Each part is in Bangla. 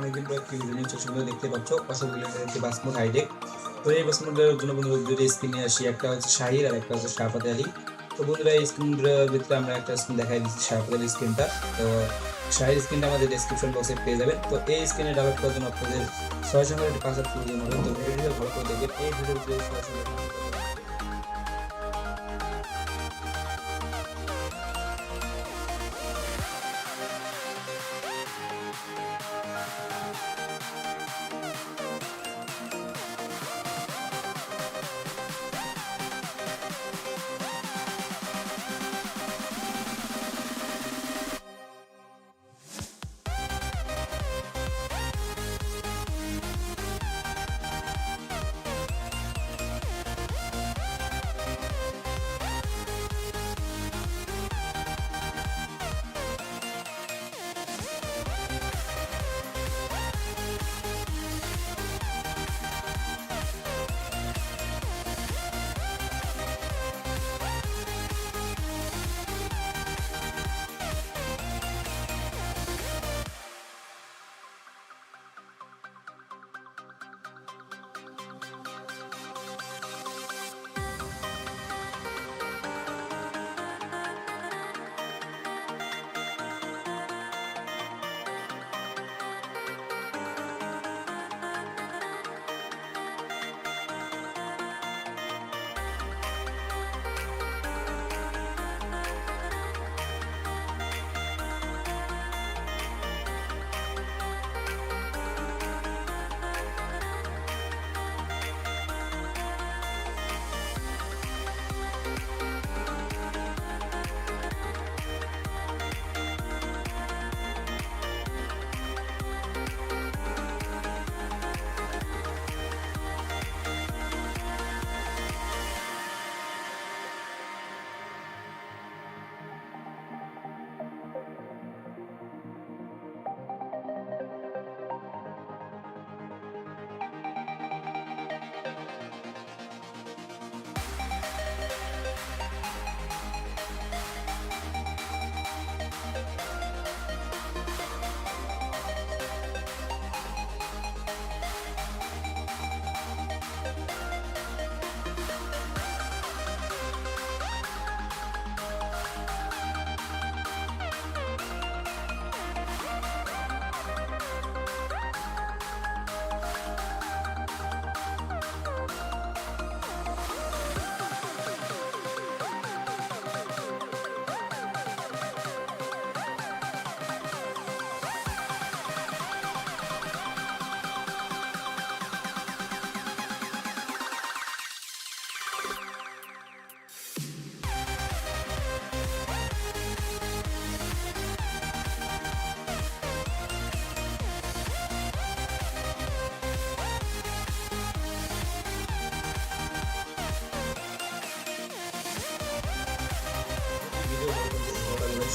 অনেকদিন দেখতে পাচ্ছ। অসংখ্য একটি বাসমুট হাইটেক তো এই আসি। একটা হচ্ছে শাহির আর একটা হচ্ছে শাহপাত ভিতরে আমরা একটা স্ক্রিন দেখাই দিচ্ছি, শাহপাত আলী স্ক্রিনটা তো শাহির স্ক্রিনটা আমাদের ডিসক্রিপশন বক্সে পেয়ে যাবেন। তো এই স্ক্রিনে ডাউনলোড করার জন্য আপনাদের ছয় সঙ্গে একটি পাসওয়ার্ড প্রয়োজন হবে। তো ভিডিওটা ভালো করে দেখবেন। এই ভিডিওতে ছয়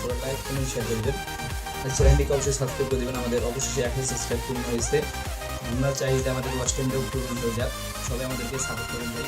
সবাই লাইক কমেন্ট শেয়ার করবেন আর চ্যানেলটিকে অবশ্যই সাবস্ক্রাইব করে দেবেন। আমাদের অবশ্যই এখন সাবস্ক্রাইব পূর্ণ হয়েছে। আমরা চাই যে আমাদের ওয়াচ টাইমটাও পূর্ণ হয়ে যাক। সবাই আমাদেরকে সাপোর্ট করুন ভাই।